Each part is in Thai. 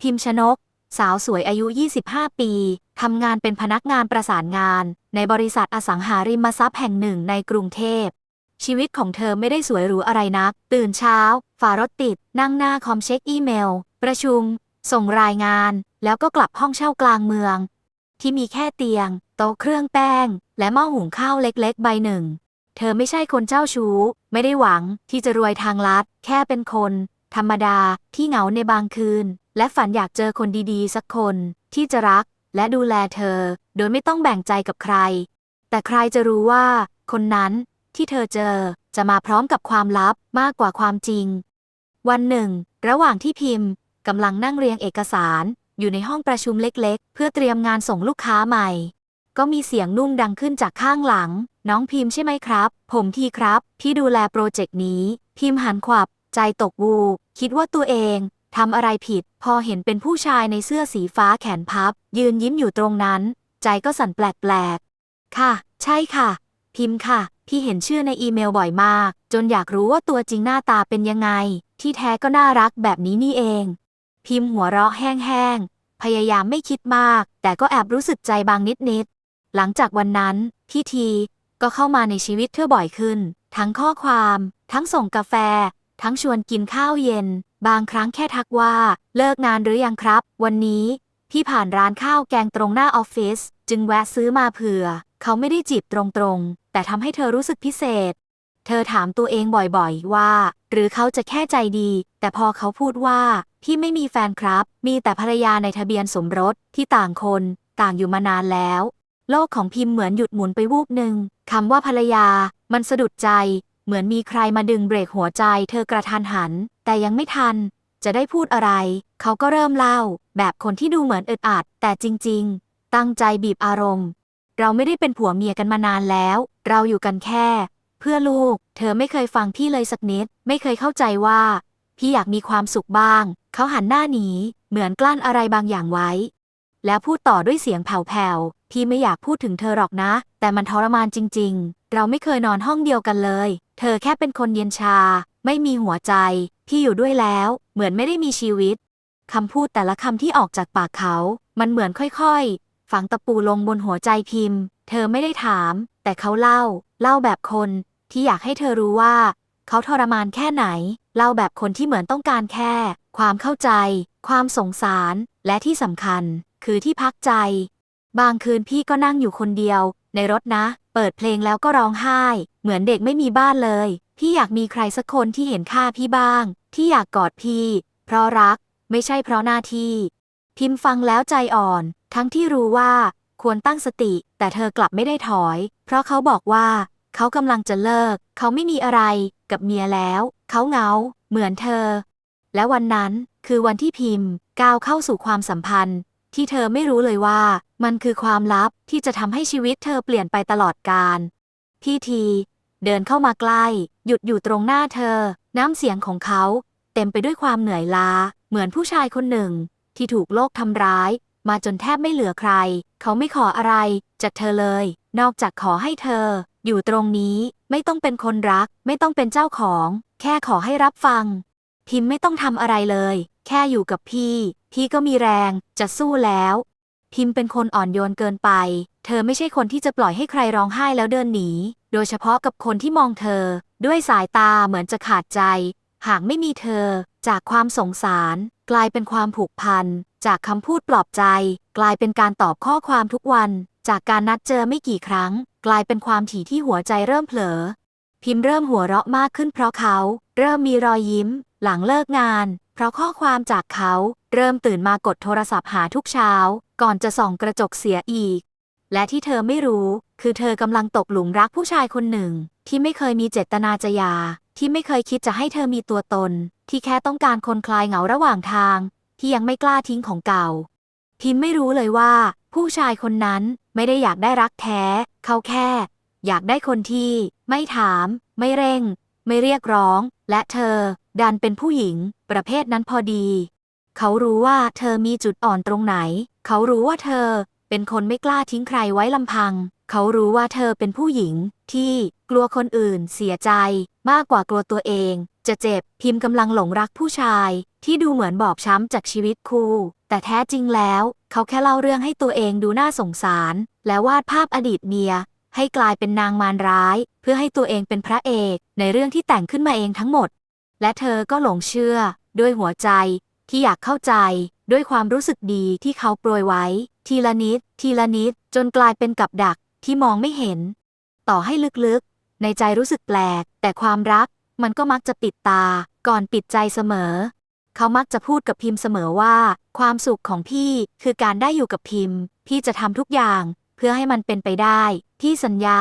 พิมพ์ชนก สาวสวยอายุ 25 ปี ทำงานเป็นพนักงานประสานงาน ในบริษัทอสังหาริมทรัพย์แห่งหนึ่งในกรุงเทพ ชีวิตของเธอไม่ได้สวยหรูอะไรนัก ตื่นเช้า ฝ่ารถติด นั่งหน้าคอมเช็คอีเมล ประชุม ส่งรายงาน แล้วก็กลับห้องเช่ากลางเมือง ที่มีแค่เตียง โต๊ะเครื่องแป้ง และหม้อหุงข้าวเล็กๆ ใบหนึ่ง เธอไม่ใช่คนเจ้าชู้ ไม่ได้หวังที่จะรวยทางลัด แค่เป็นคน ธรรมดาที่เหงาในบางคืน และฝันอยากเจอคนดีๆ สักคนที่จะรักและดูแลเธอ โดยไม่ต้องแบ่งใจกับใคร แต่ใครจะรู้ว่า คนนั้นที่เธอเจอจะมาพร้อมกับความลับมากกว่าความจริง วันหนึ่ง ระหว่างที่พิมพ์กำลังนั่งเรียงเอกสาร อยู่ในห้องประชุมเล็ก ๆ เพื่อเตรียมงานส่งลูกค้าใหม่ ก็มีเสียงนุ่มดังขึ้นจากข้างหลัง น้องพิมพ์ใช่ไหมครับ ผมทีครับที่ดูแลโปรเจกต์นี้ พิมพ์หันขวับ ใจตกวูบคิดว่าตัวเอง ทำอะไรผิด พอเห็นเป็นผู้ชายในเสื้อสีฟ้าแขนพับ ยืนยิ้มอยู่ตรงนั้น ใจก็สั่นแปลกๆ ค่ะ ใช่ค่ะ พิมพ์ค่ะ พี่เห็นชื่อในอีเมลบ่อยมาก จนอยากรู้ว่าตัวจริงหน้าตาเป็นยังไง ที่แท้ก็น่ารักแบบนี้นี่เอง พิมพ์หัวเราะแห้งๆ พยายามไม่คิดมาก แต่ก็แอบรู้สึกใจบางนิดๆ หลังจากวันนั้น พี่ทีก็เข้ามาในชีวิตเธอบ่อยขึ้น ทั้งข้อความ ทั้งส่งกาแฟ ทั้งชวนกินข้าวเย็น บางครั้งแค่ทักว่า เลิกงานหรือยังครับ วันนี้ พี่ผ่านร้านข้าวแกงตรงหน้าออฟฟิศจึงแวะซื้อมาเผื่อ เขาไม่ได้จีบตรงๆ แต่ทำให้เธอรู้สึกพิเศษ เธอถามตัวเองบ่อยๆว่า หรือเขาจะแค่ใจดี แต่พอเขาพูดว่า พี่ไม่มีแฟนครับ มีแต่ภรรยาในทะเบียนสมรสที่ต่างคน ต่างอยู่มานานแล้ว โลกของพิมพ์เหมือนหยุดหมุนไปวูบหนึ่งคำว่าภรรยา มันสะดุดใจ เหมือนมีใครมาดึงเบรกหัวใจเธอกระทันหัน แต่ยังไม่ทัน จะได้พูดอะไร เขาก็เริ่มเล่า แบบคนที่ดูเหมือนอึดอัด แต่จริง ๆ ตั้งใจบีบอารมณ์ เราไม่ได้เป็นผัวเมียกันมานานแล้ว เราอยู่กันแค่ เพื่อลูก เธอไม่เคยฟังพี่เลยสักนิด ไม่เคยเข้าใจว่า พี่อยากมีความสุขบ้าง เขาหันหน้าหนี เหมือนกลั้นอะไรบางอย่างไว้ แล้วพูดต่อด้วยเสียงแผ่วๆ พี่ไม่อยากพูดถึงเธอหรอกนะ แต่มันทรมานจริง ๆ เราไม่เคยนอนห้องเดียวกันเลย เธอแค่เป็นคนเย็นชา ไม่มีหัวใจ พี่อยู่ด้วยแล้ว เหมือนไม่ได้มีชีวิตคำพูดแต่ละคำที่ออกจากปากเขา มันเหมือนค่อยๆ ฝังตะปูลงบนหัวใจพิมพ์ เธอไม่ได้ถาม แต่เขาเล่า เล่าแบบคนที่อยากให้เธอรู้ว่า เขาทรมานแค่ไหน เล่าแบบคนที่เหมือนต้องการแค่ ความเข้าใจ ความสงสาร และที่สำคัญ คือที่พักใจ บางคืนพี่ก็นั่งอยู่คนเดียว ในรถนะ เปิดเพลงแล้วก็ร้องไห้ เหมือนเด็กไม่มีบ้านเลย พี่อยากมีใครสักคนที่เห็นค่าพี่บ้าง ที่อยากกอดพี่ เพราะรัก ไม่ใช่เพราะหน้าที่ พิมพ์ฟังแล้วใจอ่อน ทั้งที่รู้ว่า ควรตั้งสติ แต่เธอกลับไม่ได้ถอย เพราะเขาบอกว่า เขากำลังจะเลิก เขาไม่มีอะไร กับเมียแล้ว เขาเงา เหมือนเธอ และวันนั้นคือวันที่พิมพ์ก้าวเข้าสู่ความสัมพันธ์ ที่เธอไม่รู้เลยว่า มันคือความลับที่จะทำให้ชีวิตเธอเปลี่ยนไปตลอดกาลพี่ทีเดินเข้ามาใกล้ หยุดอยู่ตรงหน้าเธอ น้ำเสียงของเขา เต็มไปด้วยความเหนื่อยล้า เหมือนผู้ชายคนหนึ่ง ที่ถูกโลกทำร้าย มาจนแทบไม่เหลือใคร เขาไม่ขออะไร จากเธอเลย นอกจากขอให้เธอ อยู่ตรงนี้ ไม่ต้องเป็นคนรัก ไม่ต้องเป็นเจ้าของ แค่ขอให้รับฟัง พิมพ์ไม่ต้องทำอะไรเลย แค่อยู่กับพี่ พี่ก็มีแรงจะสู้แล้ว พิมพ์เป็นคนอ่อนโยนเกินไป เธอไม่ใช่คนที่จะปล่อยให้ใครร้องไห้แล้วเดินหนี โดยเฉพาะกับคนที่มองเธอ ด้วยสายตาเหมือนจะขาดใจ หากไม่มีเธอ จากความสงสาร กลายเป็นความผูกพัน จากคำพูดปลอบใจ กลายเป็นการตอบข้อความทุกวัน จากการนัดเจอไม่กี่ครั้ง กลายเป็นความถี่ที่หัวใจเริ่มเผลอ พิมพ์เริ่มหัวเราะมากขึ้นเพราะเขา เริ่มมีรอยยิ้ม หลังเลิกงาน เพราะข้อความจากเขา เริ่มตื่นมากดโทรศัพท์หาทุกเช้า ก่อนจะส่องกระจกเสียอีก และที่เธอไม่รู้ คือเธอกำลังตกหลุมรักผู้ชายคนหนึ่ง ที่ไม่เคยมีเจตนาจะยา ที่ไม่เคยคิดจะให้เธอมีตัวตน ที่แค่ต้องการคนคลายเหงาระหว่างทาง ที่ยังไม่กล้าทิ้งของเก่า พิมไม่รู้เลยว่า ผู้ชายคนนั้นไม่ได้อยากได้รักแท้ เขาแค่ อยากได้คนที่ ไม่ถาม ไม่เร่ง ไม่เรียกร้อง และเธอ ดันเป็นผู้หญิง ประเภทนั้นพอดี เขารู้ว่าเธอมีจุดอ่อนตรงไหน เขารู้ว่าเธอเป็นคนไม่กล้าทิ้งใครไว้ลำพัง เขารู้ว่าเธอเป็นผู้หญิง ที่กลัวคนอื่นเสียใจ มากกว่ากลัวตัวเอง จะเจ็บพิมพ์กำลังหลงรักผู้ชาย ที่ดูเหมือนบอบช้ำจากชีวิตคู่ แต่แท้จริงแล้ว เขาแค่เล่าเรื่องให้ตัวเองดูน่าสงสาร และวาดภาพอดีตเมีย ให้กลายเป็นนางมารร้าย เพื่อให้ตัวเองเป็นพระเอก ในเรื่องที่แต่งขึ้นมาเองทั้งหมด และเธอก็หลงเชื่อ ด้วยหัวใจ ที่อยากเข้าใจ ด้วยความรู้สึกดีที่เขาโปรยไว้ ทีละนิด ทีละนิด จนกลายเป็นกับดักที่มองไม่เห็น ต่อให้ลึกๆ ในใจรู้สึกแปลก แต่ความรัก มันก็มักจะปิดตา ก่อนปิดใจเสมอ เขามักจะพูดกับพิมพ์เสมอว่า ความสุขของพี่คือการได้อยู่กับพิมพ์ พี่จะทำทุกอย่าง เพื่อให้มันเป็นไปได้ที่สัญญา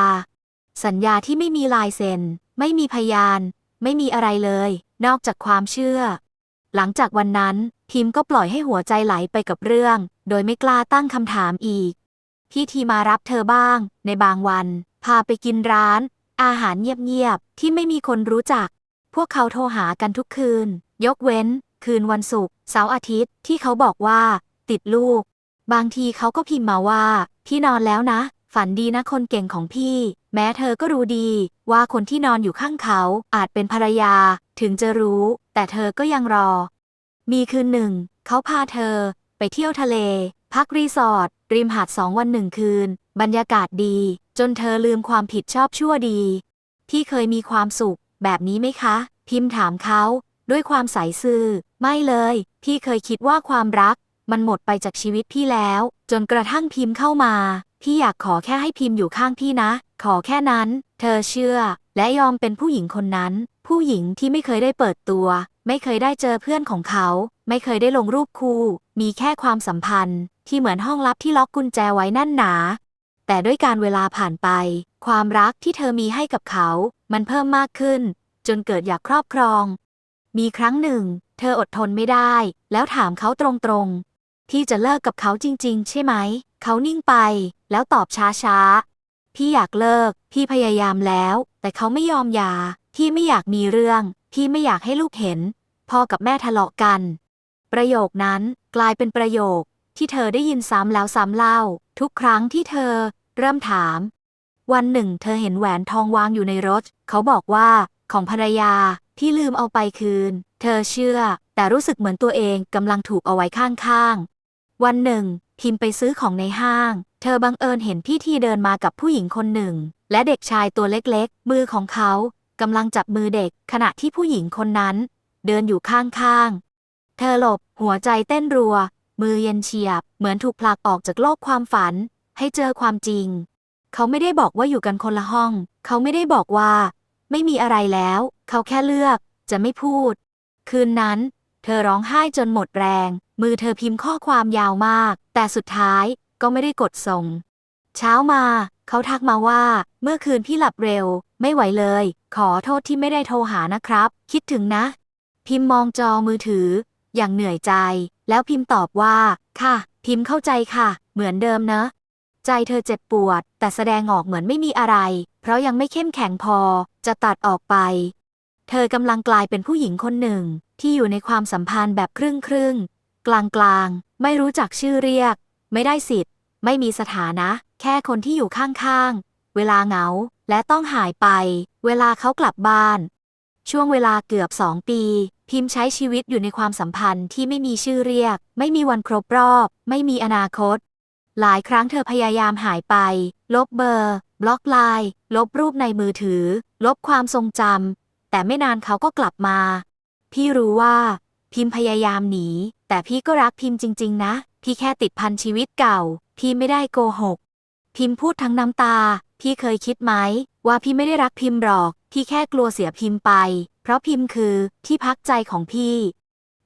สัญญาที่ไม่มีลายเซ็น ไม่มีพยาน ไม่มีอะไรเลย นอกจากความเชื่อ หลังจากวันนั้น พิมพ์ก็ปล่อยให้หัวใจไหลไปกับเรื่อง โดยไม่กล้าตั้งคำถามอีก พี่ทีมารับเธอบ้าง ในบางวัน พาไปกินร้าน อาหารเงียบๆที่ไม่มีคนรู้จัก พวกเขาโทรหากันทุกคืน ยกเว้น คืนวันศุกร์เสาร์อาทิตย์ที่เขาบอกว่า ติดลูก บางทีเขาก็พิมพ์มาว่า พี่นอนแล้วนะ ฝันดีนะคนเก่งของพี่ แม้เธอก็รู้ดี ว่าคนที่นอนอยู่ข้างเขาอาจเป็นภรรยา ถึงจะรู้ แต่เธอก็ยังรอ มีคืนหนึ่ง เขาพาเธอ ไปเที่ยวทะเล พักรีสอร์ทริมหาดสองวันหนึ่งคืน บรรยากาศดี จนเธอลืมความผิดชอบชั่วดี พี่เคยมีความสุข แบบนี้ไหมคะ พิมพ์ถามเขา ด้วยความใสซื่อ ไม่เลย พี่เคยคิดว่าความรัก มันหมดไปจากชีวิตพี่แล้ว จนกระทั่งพิมพ์เข้ามา พี่อยากขอแค่ให้พิมพ์อยู่ข้างพี่นะ ขอแค่นั้น เธอเชื่อ และยอมเป็นผู้หญิงคนนั้น ผู้หญิงที่ไม่เคยได้เปิดตัว ไม่เคยได้เจอเพื่อนของเขา ไม่เคยได้ลงรูปคู่ มีแค่ความสัมพันธ์ ที่เหมือนห้องลับที่ล็อกกุญแจไว้แน่นหนา แต่ด้วยการเวลาผ่านไป ความรักที่เธอมีให้กับเขา มันเพิ่มมากขึ้น จนเกิดอยากครอบครอง มีครั้งหนึ่ง เธออดทนไม่ได้ แล้วถามเขาตรงๆพี่จะเลิกกับเขาจริง ๆ ใช่ไหม เขานิ่งไป แล้วตอบช้าๆพี่อยากเลิก พี่พยายามแล้ว แต่เขาไม่ยอมยา พี่ไม่อยากมีเรื่อง พี่ไม่อยากให้ลูกเห็น พ่อกับแม่ทะเลาะกัน ประโยคนั้นกลายเป็นประโยคที่เธอได้ยินซ้ำแล้วซ้ำเล่า ทุกครั้งที่เธอเริ่มถาม วันหนึ่ง เธอเห็นแหวนทองวางอยู่ในรถ เขาบอกว่าของภรรยาพี่ลืมเอาไปคืน เธอเชื่อ แต่รู้สึกเหมือนตัวเองกำลังถูกเอาไว้ข้างๆ วันหนึ่ง พิมไปซื้อของในห้าง เธอบังเอิญเห็นพี่ทีเดินมากับผู้หญิงคนหนึ่ง และเด็กชายตัวเล็กๆ มือของเขา กำลังจับมือเด็กขณะที่ผู้หญิงคนนั้น เดินอยู่ข้างๆ เธอหลบ หัวใจเต้นรัว มือเย็นเฉียบ เหมือนถูกผลักออกจากโลกความฝัน ให้เจอความจริง เขาไม่ได้บอกว่าอยู่กันคนละห้อง เขาไม่ได้บอกว่า ไม่มีอะไรแล้ว เขาแค่เลือก จะไม่พูด คืนนั้น เธอร้องไห้จนหมดแรง มือเธอพิมพ์ข้อความยาวมาก แต่สุดท้ายก็ไม่ได้กดส่ง เช้ามา เขาทักมาว่า เมื่อคืนพี่หลับเร็ว ไม่ไหวเลย ขอโทษที่ไม่ได้โทรหานะครับ คิดถึงนะ พิมพ์มองจอมือถือ อย่างเหนื่อยใจ แล้วพิมพ์ตอบว่า ค่ะ พิมพ์เข้าใจค่ะ เหมือนเดิมเนอะใจเธอเจ็บปวด แต่แสดงออกเหมือนไม่มีอะไร เพราะยังไม่เข้มแข็งพอ จะตัดออกไป เธอกำลังกลายเป็นผู้หญิงคนหนึ่ง ที่อยู่ในความสัมพันธ์แบบครึ่งครึ่งกลางกลางๆไม่รู้จักชื่อเรียก ไม่ได้สิทธิ์ ไม่มีสถานะ แค่คนที่อยู่ข้างๆ เวลาเหงา และต้องหายไป เวลาเขากลับบ้าน ช่วงเวลาเกือบสองปี พิมพ์ใช้ชีวิตอยู่ในความสัมพันธ์ที่ไม่มีชื่อเรียก ไม่มีวันครบรอบ ไม่มีอนาคต หลายครั้งเธอพยายามหายไป ลบเบอร์ บล็อกไลน์ลบรูปในมือถือ ลบความทรงจำแต่ไม่นานเขาก็กลับมา พี่รู้ว่า พิมพ์พยายามหนี แต่พี่ก็รักพิมพ์จริง ๆ นะ พี่แค่ติดพันชีวิตเก่า พี่ไม่ได้โกหกพิมพ์พูดทั้งน้ำตา พี่เคยคิดไหม ว่าพี่ไม่ได้รักพิมพ์หรอก พี่แค่กลัวเสียพิมพ์ไป เพราะพิมพ์คือที่พักใจของพี่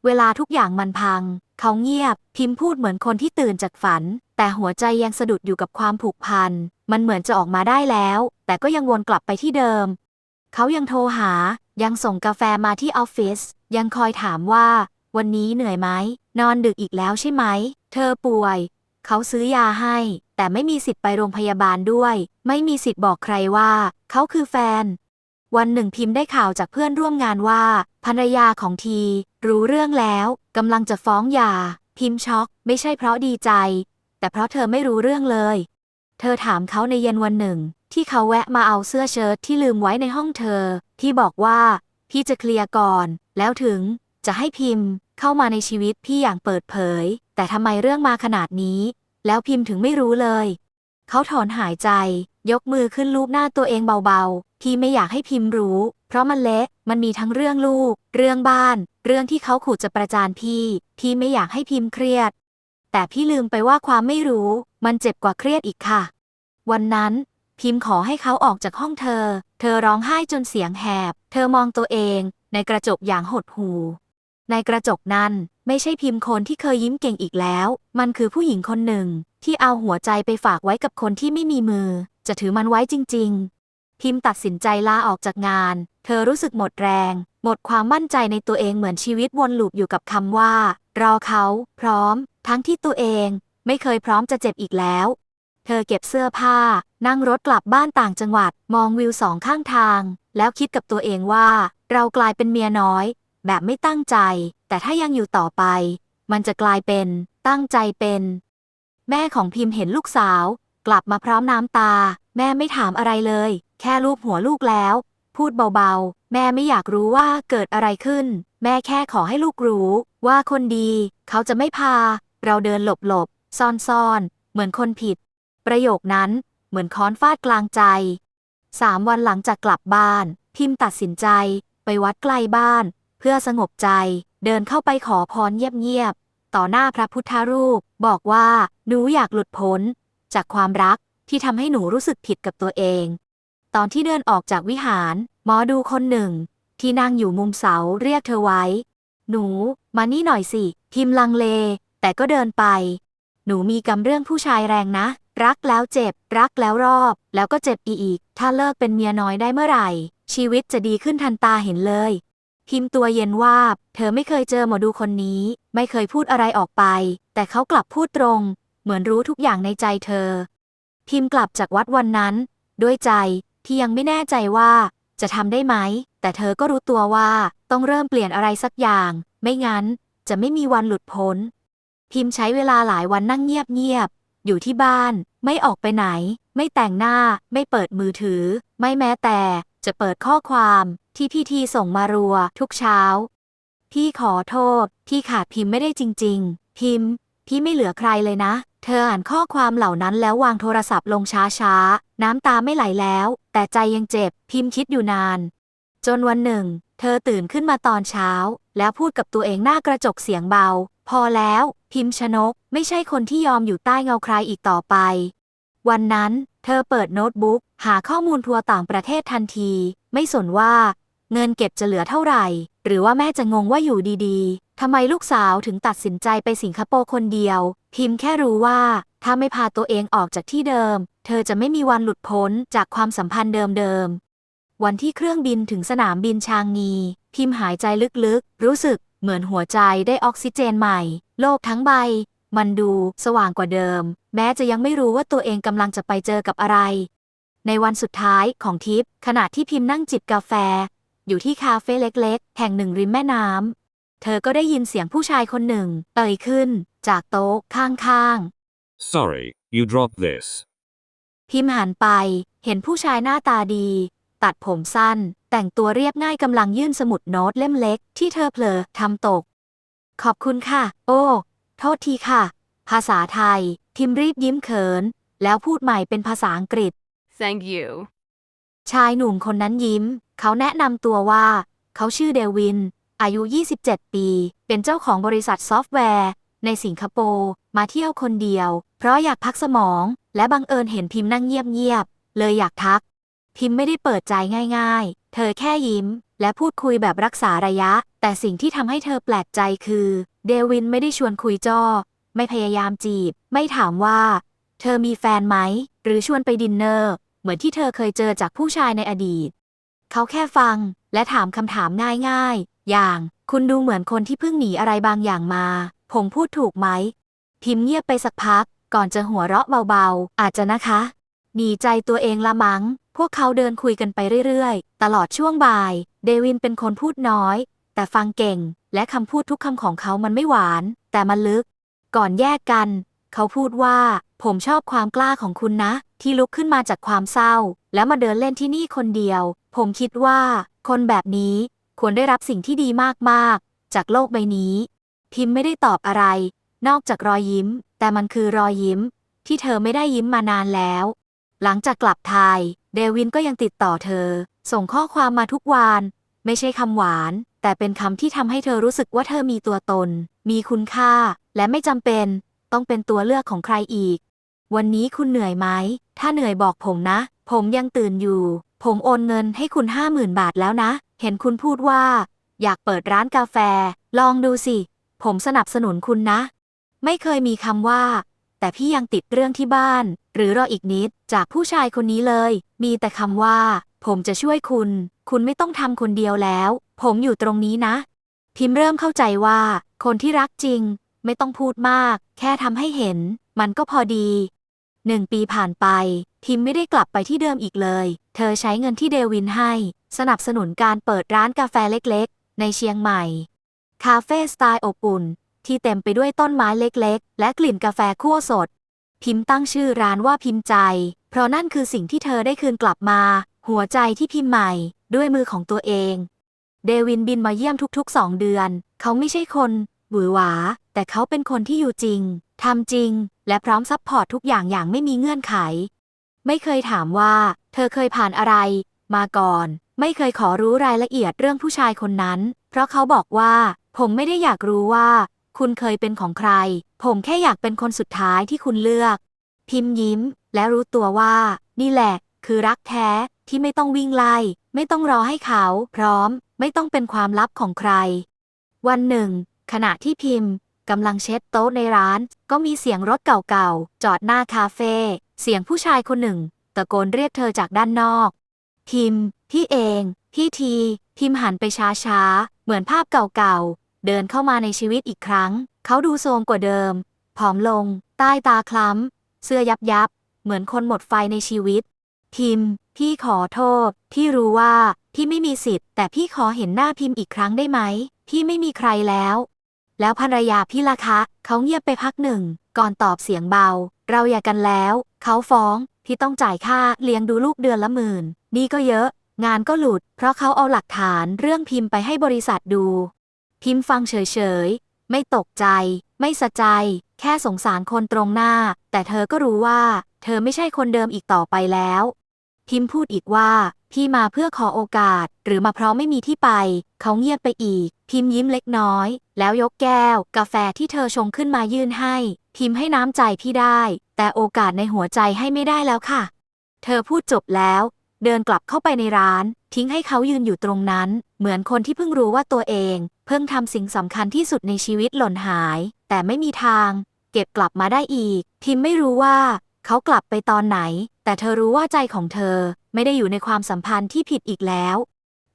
เวลาทุกอย่างมันพัง เขาเงียบ พิมพ์พูดเหมือนคนที่ตื่นจากฝัน แต่หัวใจยังสะดุดอยู่กับความผูกพัน มันเหมือนจะออกมาได้แล้ว แต่ก็ยังวนกลับไปที่เดิม เขายังโทรหา ยังส่งกาแฟมาที่ออฟฟิศ ยังคอยถามว่า วันนี้เหนื่อยไหม นอนดึกอีกแล้วใช่ไหม เธอป่วย เขาซื้อยาให้ แต่ไม่มีสิทธิ์ไปโรงพยาบาลด้วย ไม่มีสิทธิ์บอกใครว่า เขาคือแฟน วันหนึ่งพิมพ์ได้ข่าวจากเพื่อนร่วมงานว่า ภรรยาของที รู้เรื่องแล้วกำลังจะฟ้องหย่า พิมพ์ช็อก ไม่ใช่เพราะดีใจ แต่เพราะเธอไม่รู้เรื่องเลย เธอถามเขาในเย็นวันหนึ่ง ที่เขาแวะมาเอาเสื้อเชิ้ตที่ลืมไว้ในห้องเธอ ที่บอกว่า พี่จะเคลียร์ก่อน แล้วถึงจะให้พิมพ์ เข้ามาในชีวิตพี่อย่างเปิดเผย แต่ทำไมเรื่องมาขนาดนี้ แล้วพิมพ์ถึงไม่รู้เลย เขาถอนหายใจ ยกมือขึ้นลูบหน้าตัวเองเบาๆ พี่ไม่อยากให้พิมพ์รู้ เพราะมันเละมันมีทั้งเรื่องลูก เรื่องบ้าน เรื่องที่เขาขู่จะประจานพี่ พี่ไม่อยากให้พิมพ์เครียด แต่พี่ลืมไปว่าความไม่รู้ มันเจ็บกว่าเครียดอีกค่ะ วันนั้นพิมพ์ขอให้เขาออกจากห้องเธอ เธอร้องไห้จนเสียงแหบ เธอมองตัวเอง ในกระจกอย่างหดหู่ ในกระจกนั้นไม่ใช่พิมพ์คนที่เคยยิ้มเก่งอีกแล้ว มันคือผู้หญิงคนหนึ่ง ที่เอาหัวใจไปฝากไว้กับคนที่ไม่มีมือ จะถือมันไว้จริง ๆ พิมพ์ตัดสินใจลาออกจากงาน เธอรู้สึกหมดแรง หมดความมั่นใจในตัวเองเหมือนชีวิตวนลูปอยู่กับคำว่า รอเขา พร้อม ทั้งที่ตัวเอง ไม่เคยพร้อมจะเจ็บอีกแล้ว เธอเก็บเสื้อผ้า นั่งรถกลับบ้านต่างจังหวัด มองวิวสองข้างทาง แล้วคิดกับตัวเองว่า เรากลายเป็นเมียน้อย แบบไม่ตั้งใจ แต่ถ้ายังอยู่ต่อไป มันจะกลายเป็น ตั้งใจเป็น แม่ของพิมพ์เห็นลูกสาว กลับมาพร้อมน้ำตา แม่ไม่ถามอะไรเลย แค่ลูบหัวลูกแล้ว พูดเบาๆ แม่ไม่อยากรู้ว่าเกิดอะไรขึ้น แม่แค่ขอให้ลูกรู้ ว่าคนดี เขาจะไม่พา เราเดินหลบๆซ่อนๆ เหมือนคนผิด ประโยคนั้นเหมือนค้อนฟาดกลางใจสามวันหลังจากกลับบ้าน พิมพ์ตัดสินใจ ไปวัดใกล้บ้าน เพื่อสงบใจ เดินเข้าไปขอพรเงียบๆ ต่อหน้าพระพุทธรูป บอกว่า หนูอยากหลุดพ้น จากความรักที่ทำให้หนูรู้สึกผิดกับตัวเอง ตอนที่เดินออกจากวิหาร หมอดูคนหนึ่ง ที่นั่งอยู่มุมเสาเรียกเธอไว้ หนู มานี่หน่อยสิ พิมลังเล แต่ก็เดินไป หนูมีกรรมเรื่องผู้ชายแรงนะ รักแล้วเจ็บ รักแล้วรอบ แล้วก็เจ็บอีก ถ้าเลิกเป็นเมียน้อยได้เมื่อไหร่ ชีวิตจะดีขึ้นทันตาเห็นเลย พิมพ์ตัวเย็นวาบ เธอไม่เคยเจอหมอดูคนนี้ ไม่เคยพูดอะไรออกไป แต่เขากลับพูดตรง เหมือนรู้ทุกอย่างในใจเธอ พิมพ์กลับจากวัดวันนั้น ด้วยใจที่ยังไม่แน่ใจว่า จะทำได้ไหม แต่เธอก็รู้ตัวว่าต้องเริ่มเปลี่ยนอะไรสักอย่าง ไม่งั้นจะไม่มีวันหลุดพ้น พิมพ์ใช้เวลาหลายวันนั่งเงียบๆอยู่ที่บ้าน ไม่ออกไปไหน ไม่แต่งหน้า ไม่เปิดมือถือ ไม่แม้แต่จะเปิดข้อความ ที่พี่ทีส่งมารัว ทุกเช้า พี่ขอโทษ พี่ขาดพิมพ์ไม่ได้จริง ๆ พิมพ์ พี่ไม่เหลือใครเลยนะ เธออ่านข้อความเหล่านั้นแล้ววางโทรศัพท์ลงช้าๆ น้ำตาไม่ไหลแล้ว แต่ใจยังเจ็บ พิมพ์คิดอยู่นาน จนวันหนึ่ง เธอตื่นขึ้นมาตอนเช้า แล้วพูดกับตัวเองหน้ากระจกเสียงเบา พอแล้ว พิมพ์ชนก ไม่ใช่คนที่ยอมอยู่ใต้เงาใครอีกต่อไป วันนั้นเธอเปิดโน้ตบุ๊ก หาข้อมูลทัวร์ต่างประเทศทันที ไม่สนว่า เงินเก็บจะเหลือเท่าไหร่ หรือว่าแม่จะงงว่าอยู่ดีๆทำไมลูกสาวถึงตัดสินใจไปสิงคโปร์คนเดียว พิมพ์แค่รู้ว่า ถ้าไม่พาตัวเองออกจากที่เดิม เธอจะไม่มีวันหลุดพ้นจากความสัมพันธ์เดิมๆวันที่เครื่องบินถึงสนามบินชางงี พิมพ์หายใจลึกๆ รู้สึกเหมือนหัวใจได้ออกซิเจนใหม่ โลกทั้งใบ มันดูสว่างกว่าเดิม แม้จะยังไม่รู้ว่าตัวเองกำลังจะไปเจอกับอะไรในวันสุดท้ายของทริปขณะที่พิมพ์นั่งจิบกาแฟ อยู่ที่คาเฟ่เล็กๆ แห่งหนึ่งริมแม่น้ำ เธอก็ได้ยินเสียงผู้ชายคนหนึ่ง เอ่ยขึ้น จากโต๊ะข้างๆ Sorry, you dropped this. พิมพ์หันไป เห็นผู้ชายหน้าตาดี ตัดผมสั้น แต่งตัวเรียบง่ายกำลังยื่นสมุดโน้ตเล่มเล็ก ที่เธอเผลอทำตก ขอบคุณค่ะ โอ้ โทษทีค่ะ ภาษาไทย พิมพ์รีบยิ้มเขิน แล้วพูดใหม่เป็นภาษาอังกฤษ Thank you. ชายหนุ่มคนนั้นยิ้ม เขาแนะนำตัวว่า เขาชื่อเดวิน อายุ 27 ปี เป็นเจ้าของบริษัทซอฟต์แวร์ ในสิงคโปร์มาเที่ยวคนเดียว เพราะอยากพักสมอง และบังเอิญเห็นพิมพ์นั่งเงียบๆเลยอยากทัก พิมพ์ไม่ได้เปิดใจง่าย ๆ เธอแค่ยิ้ม และพูดคุยแบบรักษาระยะ แต่สิ่งที่ทำให้เธอแปลกใจคือ เดวินไม่ได้ชวนคุยจ้อ ไม่พยายามจีบ ไม่ถามว่า เธอมีแฟนไหม หรือชวนไปดินเนอร์ เหมือนที่เธอเคยเจอจากผู้ชายในอดีต เขาแค่ฟัง และถามคำถามง่ายๆ อย่างคุณดูเหมือนคนที่เพิ่งหนีอะไรบางอย่างมา ผมพูดถูกไหม พิมพ์เงียบไปสักพัก ก่อนจะหัวเราะเบาๆ อาจจะนะคะ หนีใจตัวเองละมัง้ง พวกเขาเดินคุยกันไปเรื่อยๆ ตลอดช่วงบ่าย เดวินเป็นคนพูดน้อย แต่ฟังเก่ง และคำพูดทุกคำของเขามันไม่หวาน แต่มันลึก ก่อนแยกกัน เขาพูดว่า ผมชอบความกล้าของคุณนะ ที่ลุกขึ้นมาจากความเศร้า แล้วมาเดินเล่นที่นี่คนเดียว ผมคิดว่า คนแบบนี้ควรได้รับสิ่งที่ดีมาก ๆ จากโลกใบนี้ พิมพ์ไม่ได้ตอบอะไร นอกจากรอยยิ้ม แต่มันคือรอยยิ้ม ที่เธอไม่ได้ยิ้มมานานแล้ว หลังจากกลับไทย เดวินก็ยังติดต่อเธอ ส่งข้อความมาทุกวัน ไม่ใช่คำหวาน แต่เป็นคำที่ทำให้เธอรู้สึกว่าเธอมีตัวตน มีคุณค่า และไม่จำเป็น ต้องเป็นตัวเลือกของใครอีก วันนี้คุณเหนื่อยไหม ถ้าเหนื่อยบอกผมนะ ผมยังตื่นอยู่ ผมโอนเงินให้คุณห้าหมื่นบาทแล้วนะ เห็นคุณพูดว่า อยากเปิดร้านกาแฟ ลองดูสิ ผมสนับสนุนคุณนะ ไม่เคยมีคำว่า แต่พี่ยังติดเรื่องที่บ้าน หรือรออีกนิดจากผู้ชายคนนี้เลย มีแต่คำว่า ผมจะช่วยคุณ คุณไม่ต้องทำคนเดียวแล้ว ผมอยู่ตรงนี้นะ พิมพ์เริ่มเข้าใจว่า คนที่รักจริง ไม่ต้องพูดมาก แค่ทำให้เห็น มันก็พอดี หนึ่งปีผ่านไปพิมไม่ได้กลับไปที่เดิมอีกเลย เธอใช้เงินที่เดวินให้ สนับสนุนการเปิดร้านกาแฟเล็กๆ ในเชียงใหม่ คาเฟ่สไตล์อบอุ่น ที่เต็มไปด้วยต้นไม้เล็กๆ และกลิ่นกาแฟคั่วสด พิมพ์ตั้งชื่อร้านว่าพิมพ์ใจ เพราะนั่นคือสิ่งที่เธอได้คืนกลับมา หัวใจที่พิมพ์ใหม่ ด้วยมือของตัวเอง เดวินบินมาเยี่ยมทุกๆสองเดือน เขาไม่ใช่คนหวือหวา แต่เขาเป็นคนที่อยู่จริง ทำจริง และพร้อมซัพพอร์ตทุกอย่างอย่างไม่มีเงื่อนไข ไม่เคยถามว่า เธอเคยผ่านอะไร มาก่อน ไม่เคยขอรู้รายละเอียดเรื่องผู้ชายคนนั้น เพราะเขาบอกว่า ผมไม่ได้อยากรู้ว่า คุณเคยเป็นของใคร ผมแค่อยากเป็นคนสุดท้ายที่คุณเลือก พิมพ์ยิ้ม และรู้ตัวว่า นี่แหละ คือรักแท้ที่ไม่ต้องวิ่งไล่ ไม่ต้องรอให้เขา พร้อม ไม่ต้องเป็นความลับของใคร วันหนึ่ง ขณะที่พิมพ์ กำลังเช็ดโต๊ะในร้าน ก็มีเสียงรถเก่าๆ จอดหน้าคาเฟ่ เสียงผู้ชายคนหนึ่ง ตะโกนเรียกเธอจากด้านนอก พิมพ์ พี่เอง พี่ที พิมพ์หันไปช้าๆ เหมือนภาพเก่าๆ เดินเข้ามาในชีวิตอีกครั้ง เขาดูโทรมกว่าเดิม ผอมลง ใต้ตาคล้ำ เสื้อยับยับ เหมือนคนหมดไฟในชีวิต พิมพ์ พี่ขอโทษ พี่รู้ว่า พี่ไม่มีสิทธิ์ แต่พี่ขอเห็นหน้าพิมพ์อีกครั้งได้ไหม พี่ไม่มีใครแล้ว แล้วภรรยาพี่ล่ะคะ เขาเงียบไปพักหนึ่ง ก่อนตอบเสียงเบา เราอยากกันแล้ว เขาฟ้อง พี่ต้องจ่ายค่าเลี้ยงดูลูกเดือนละหมื่น นี่ก็เยอะ งานก็หลุด เพราะเขาเอาหลักฐานเรื่องพิมพ์ไปให้บริษัทดู พิมพ์ฟังเฉยๆ ไม่ตกใจ ไม่สะใจ แค่สงสารคนตรงหน้า แต่เธอก็รู้ว่า เธอไม่ใช่คนเดิมอีกต่อไปแล้ว พิมพ์พูดอีกว่าพี่มาเพื่อขอโอกาส หรือมาเพราะไม่มีที่ไป เขาเงียบไปอีก พิมพ์ยิ้มเล็กน้อย แล้วยกแก้ว กาแฟที่เธอชงขึ้นมายื่นให้ พิมพ์ให้น้ำใจพี่ได้ แต่โอกาสในหัวใจให้ไม่ได้แล้วค่ะ เธอพูดจบแล้ว เดินกลับเข้าไปในร้าน ทิ้งให้เขายืนอยู่ตรงนั้น เหมือนคนที่เพิ่งรู้ว่าตัวเอง เพิ่งทำสิ่งสำคัญที่สุดในชีวิตหล่นหาย แต่ไม่มีทาง เก็บกลับมาได้อีก พิมพ์ไม่รู้ว่า เขากลับไปตอนไหน แต่เธอรู้ว่าใจของเธอ ไม่ได้อยู่ในความสัมพันธ์ที่ผิดอีกแล้ว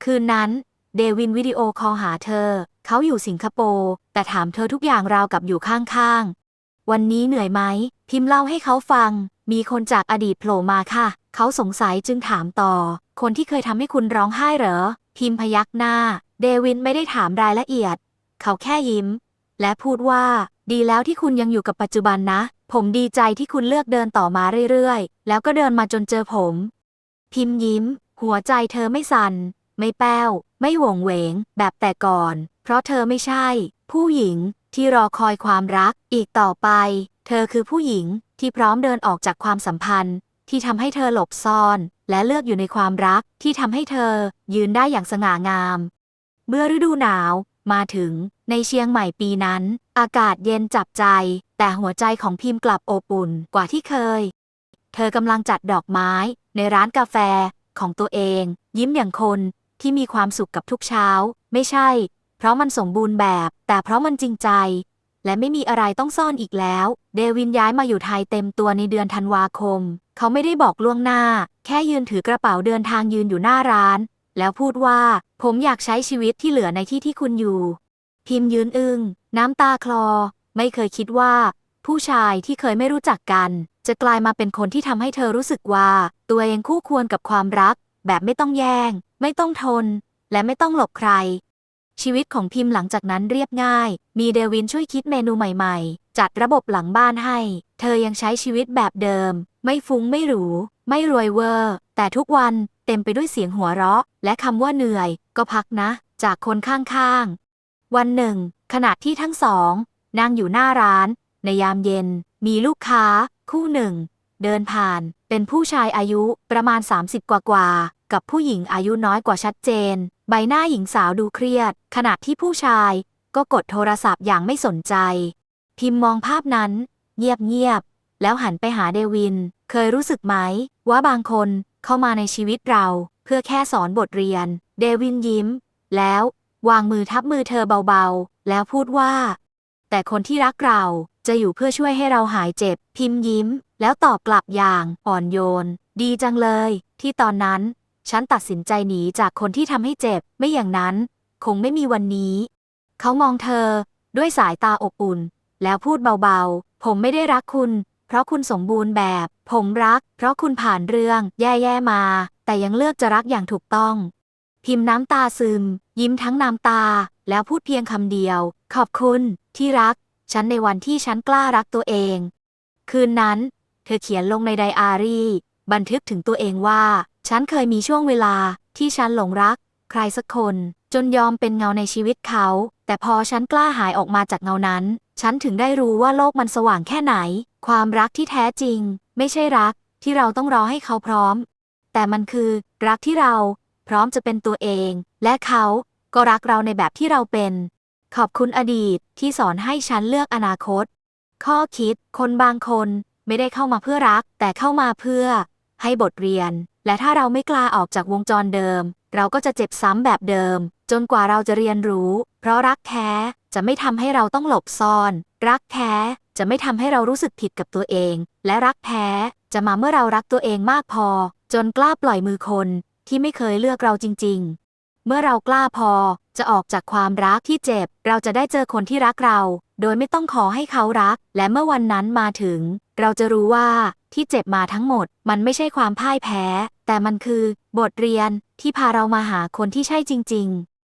คืนนั้นเดวินวิดีโอคอลหาเธอ เขาอยู่สิงคโปร์แต่ถามเธอทุกอย่างราวกับอยู่ข้างๆ วันนี้เหนื่อยไหม พิมพ์เล่าให้เขาฟัง มีคนจากอดีตโผล่มาค่ะ เขาสงสัยจึงถามต่อ คนที่เคยทำให้คุณร้องไห้เหรอ พิมพ์พยักหน้า เดวินไม่ได้ถามรายละเอียด เขาแค่ยิ้ม และพูดว่า ดีแล้วที่คุณยังอยู่กับปัจจุบันนะ ผมดีใจที่คุณเลือกเดินต่อมาเรื่อยๆ แล้วก็เดินมาจนเจอผม พิมพ์ยิ้ม หัวใจเธอไม่สัน่นไม่แป้ว ไม่หวงเหวง แบบแต่ก่อน เพราะเธอไม่ใช่ ผู้หญิงที่รอคอยความรัก อีกต่อไป เธอคือผู้หญิงที่พร้อมเดินออกจากความสัมพันธ์ ที่ทำให้เธอหลบซ่อน และเลือกอยู่ในความรักที่ทำให้เธอ ยืนได้อย่างสง่างาม เมื่อฤดูหนาวมาถึงในเชียงใหม่ปีนั้น อากาศเย็นจับใจ แต่หัวใจของพิมพ์กลับอบอุ่นกว่าที่เคย เธอกำลังจัดดอกไม้ ในร้านกาแฟของตัวเอง ยิ้มอย่างคนที่มีความสุขกับทุกเช้า ไม่ใช่ เพราะมันสมบูรณ์แบบ แต่เพราะมันจริงใจ และไม่มีอะไรต้องซ่อนอีกแล้ว เดวินย้ายมาอยู่ไทยเต็มตัวในเดือนธันวาคม เขาไม่ได้บอกล่วงหน้า แค่ยืนถือกระเป๋าเดินทางยืนอยู่หน้าร้าน แล้วพูดว่า ผมอยากใช้ชีวิตที่เหลือในที่ที่คุณอยู่ พิมพ์ยืนอึง้งน้ำตาคลอ ไม่เคยคิดว่า ผู้ชายที่เคยไม่รู้จักกัน จะกลายมาเป็นคนที่ทำให้เธอรู้สึกว่า ตัวเองคู่ควรกับความรัก แบบไม่ต้องแย่ง ไม่ต้องทน และไม่ต้องหลบใคร ชีวิตของพิมพ์หลังจากนั้นเรียบง่าย มีเดวินช่วยคิดเมนูใหม่ๆ จัดระบบหลังบ้านให้ เธอยังใช้ชีวิตแบบเดิม ไม่ฟุ้งไม่หรู ไม่รวยเวอร์ แต่ทุกวันเต็มไปด้วยเสียงหัวเราะ และคำว่าเหนื่อย ก็พักนะ จากคนข้างๆ วันหนึ่ง ขณะที่ทั้งสองนั่งอยู่หน้าร้าน ในยามเย็น มีลูกค้า คู่หนึ่ง เดินผ่าน เป็นผู้ชายอายุประมาณ 30 กว่ากว่ากับผู้หญิงอายุน้อยกว่าชัดเจน ใบหน้าหญิงสาวดูเครียด ขณะที่ผู้ชายก็กดโทรศัพท์อย่างไม่สนใจ พิมพ์มองภาพนั้น เงียบๆ แล้วหันไปหาเดวิน เคยรู้สึกไหม ว่าบางคนเข้ามาในชีวิตเรา เพื่อแค่สอนบทเรียน เดวินยิ้ม แล้ววางมือทับมือเธอเบาๆ แล้วพูดว่า แต่คนที่รักเราจะอยู่เพื่อช่วยให้เราหายเจ็บ พิมพ์ยิ้ม แล้วตอบกลับอย่างอ่อนโยน ดีจังเลย ที่ตอนนั้น ฉันตัดสินใจหนีจากคนที่ทำให้เจ็บ ไม่อย่างนั้น คงไม่มีวันนี้ เขามองเธอ ด้วยสายตาอบอุ่น แล้วพูดเบาๆ ผมไม่ได้รักคุณ เพราะคุณสมบูรณ์แบบ ผมรัก เพราะคุณผ่านเรื่อง แย่ๆมา แต่ยังเลือกจะรักอย่างถูกต้อง พิมพ์น้ำตาซึม ยิ้มทั้งน้ำตา แล้วพูดเพียงคำเดียว ขอบคุณ ที่รัก ฉันในวันที่ฉันกล้ารักตัวเอง คืนนั้น เธอเขียนลงในไดอารี่ บันทึกถึงตัวเองว่า ฉันเคยมีช่วงเวลาที่ฉันหลงรัก ใครสักคน จนยอมเป็นเงาในชีวิตเขา แต่พอฉันกล้าหายออกมาจากเงานั้น ฉันถึงได้รู้ว่าโลกมันสว่างแค่ไหน ความรักที่แท้จริง ไม่ใช่รักที่เราต้องรอให้เขาพร้อม แต่มันคือรักที่เรา พร้อมจะเป็นตัวเอง และเขาก็รักเราในแบบที่เราเป็น ขอบคุณอดีตที่สอนให้ฉันเลือกอนาคต ข้อคิดคนบางคนไม่ได้เข้ามาเพื่อรัก แต่เข้ามาเพื่อให้บทเรียน และถ้าเราไม่กล้าออกจากวงจรเดิม เราก็จะเจ็บซ้ำแบบเดิม จนกว่าเราจะเรียนรู้ เพราะรักแท้จะไม่ทำให้เราต้องหลบซ่อน รักแท้จะไม่ทำให้เรารู้สึกผิดกับตัวเอง และรักแท้จะมาเมื่อเรารักตัวเองมากพอ จนกล้าปล่อยมือคนที่ไม่เคยเลือกเราจริง ๆ เมื่อเรากล้าพอจะออกจากความรักที่เจ็บ เราจะได้เจอคนที่รักเรา โดยไม่ต้องขอให้เขารัก และเมื่อวันนั้นมาถึง เราจะรู้ว่าที่เจ็บมาทั้งหมด มันไม่ใช่ความพ่ายแพ้ แต่มันคือบทเรียนที่พาเรามาหาคนที่ใช่จริง ๆ